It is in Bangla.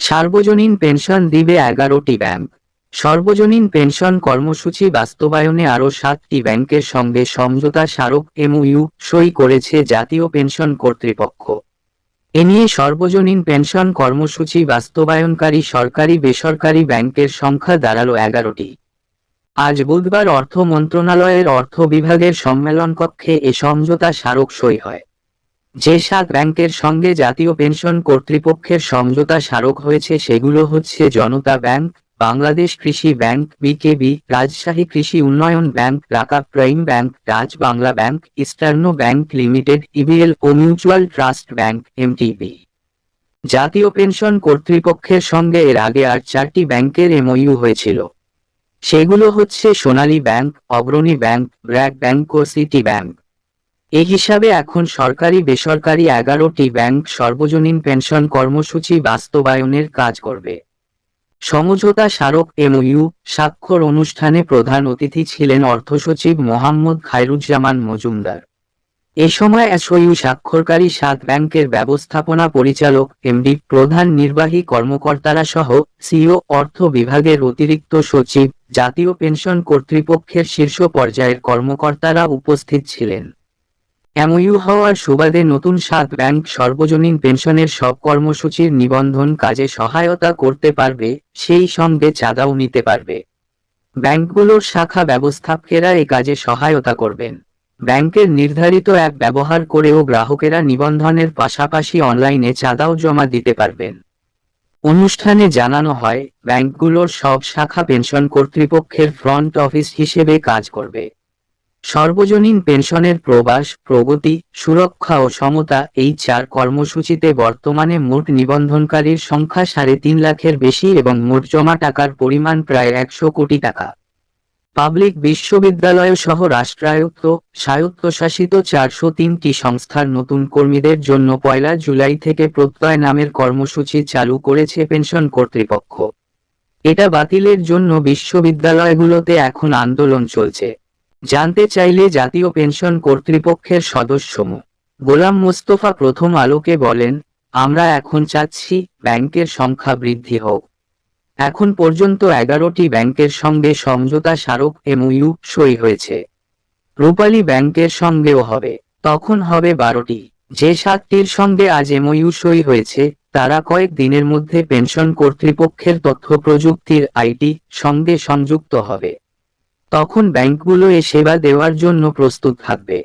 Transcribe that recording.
সার্বজনীন পেনশন দিবে এগারোটি ব্যাংক। সর্বজনীন পেনশন কর্মসূচি বাস্তবায়নে আরও সাতটি ব্যাংকের সঙ্গে সমঝোতা স্মারক এমওইউ সই করেছে জাতীয় পেনশন কর্তৃপক্ষ। এ নিয়ে সর্বজনীন পেনশন কর্মসূচি বাস্তবায়নকারী সরকারি বেসরকারি ব্যাংকের সংখ্যা দাঁড়াল এগারোটি। আজ বুধবার অর্থ মন্ত্রণালয়ের অর্থ বিভাগের সম্মেলন কক্ষে এ সমঝোতা স্মারক সই হয়। যে সাত ব্যাংকের সঙ্গে জাতীয় পেনশন কর্তৃপক্ষের সমঝোতা স্মারক হয়েছে সেগুলো হচ্ছে জনতা ব্যাংক, বাংলাদেশ কৃষি ব্যাংক, বিকেবি, রাজশাহী কৃষি উন্নয়ন ব্যাংক রাকা প্রাইম ব্যাংক, রাজ Bangla Bank, Eastern Bank Limited, EBL ও মিউচুয়াল ট্রাস্ট ব্যাংক, এমটিবি। জাতীয় পেনশন কর্তৃপক্ষের সঙ্গে এর আগে আর চারটি ব্যাংকের এমওইউ হয়েছিল। সেগুলো হচ্ছে Sonali Bank, Agrani Bank, BRAC Bank ও সিটি ব্যাংক। এই হিসাবে এখন সরকারি বেসরকারি এগারোটি ব্যাংক সর্বজনীন পেনশন কর্মসূচি বাস্তবায়নের কাজ করবে। সমঝোতা স্মারক এমইউ স্বাক্ষর অনুষ্ঠানে প্রধান অতিথি ছিলেন অর্থসচিব মোহাম্মদ খায়রুজ্জামান মজুমদার। এ সময় এসইউ স্বাক্ষরকারী সাত ব্যাংকের ব্যবস্থাপনা পরিচালক, এমডি, প্রধান নির্বাহী কর্মকর্তারা সহ সিও অর্থ বিভাগের অতিরিক্ত সচিব, জাতীয় পেনশন কর্তৃপক্ষের শীর্ষ পর্যায়ের কর্মকর্তারা উপস্থিত ছিলেন। এমইউ হওয়ার সুবাদে নতুন সাত ব্যাংক সর্বজনীন পেনশনের সব কর্মসূচির নিবন্ধন কাজে সহায়তা করতে পারবে, সেই সঙ্গে চাঁদাও নিতে পারবে। ব্যাংকগুলোর শাখা ব্যবস্থাপকেরা এ কাজে সহায়তা করবেন। ব্যাংকের নির্ধারিত অ্যাপ ব্যবহার করেও গ্রাহকেরা নিবন্ধনের পাশাপাশি অনলাইনে চাঁদাও জমা দিতে পারবেন। অনুষ্ঠানে জানানো হয়, ব্যাংকগুলোর সব শাখা পেনশন কর্তৃপক্ষের ফ্রন্ট অফিস হিসেবে কাজ করবে। সর্বজনীন পেনশনের প্রবাস, প্রগতি, সুরক্ষা ও সমতা এই চার কর্মসূচিতে বর্তমানে মোট নিবন্ধনকারীর সংখ্যা সাড়ে তিন লাখের বেশি এবং মোট জমা টাকার পরিমাণ প্রায় একশো কোটি টাকা। পাবলিক বিশ্ববিদ্যালয় সহ রাষ্ট্রায়ত্ত, স্বায়ত্তশাসিত চারশো তিনটি সংস্থার নতুন কর্মীদের জন্য পয়লা জুলাই থেকে প্রত্যয় নামের কর্মসূচি চালু করেছে পেনশন কর্তৃপক্ষ। এটা বাতিলের জন্য বিশ্ববিদ্যালয়গুলোতে এখন আন্দোলন চলছে। জানতে চাইলে জাতীয় পেনশন কর্তৃপক্ষের সদস্য গোলাম মোস্তফা প্রথম আলোকে বলেন, আমরা এখন চাচ্ছি ব্যাংকের সংখ্যা বৃদ্ধি হোক। এখন পর্যন্ত এগারোটি ব্যাংকের সঙ্গে সমঝোতা স্মারক এমইউ সই হয়েছে। রূপালী ব্যাংকের সঙ্গেও হবে। তখন হবে বারোটি। যে সাতটির সঙ্গে আজ এমইউ সই হয়েছে, তারা কয়েক দিনের মধ্যে পেনশন কর্তৃপক্ষের তথ্য প্রযুক্তির আইটি সঙ্গে সংযুক্ত হবে। তখন ব্যাংকগুলো এ সেবা দেওয়ার জন্য প্রস্তুত থাকবে।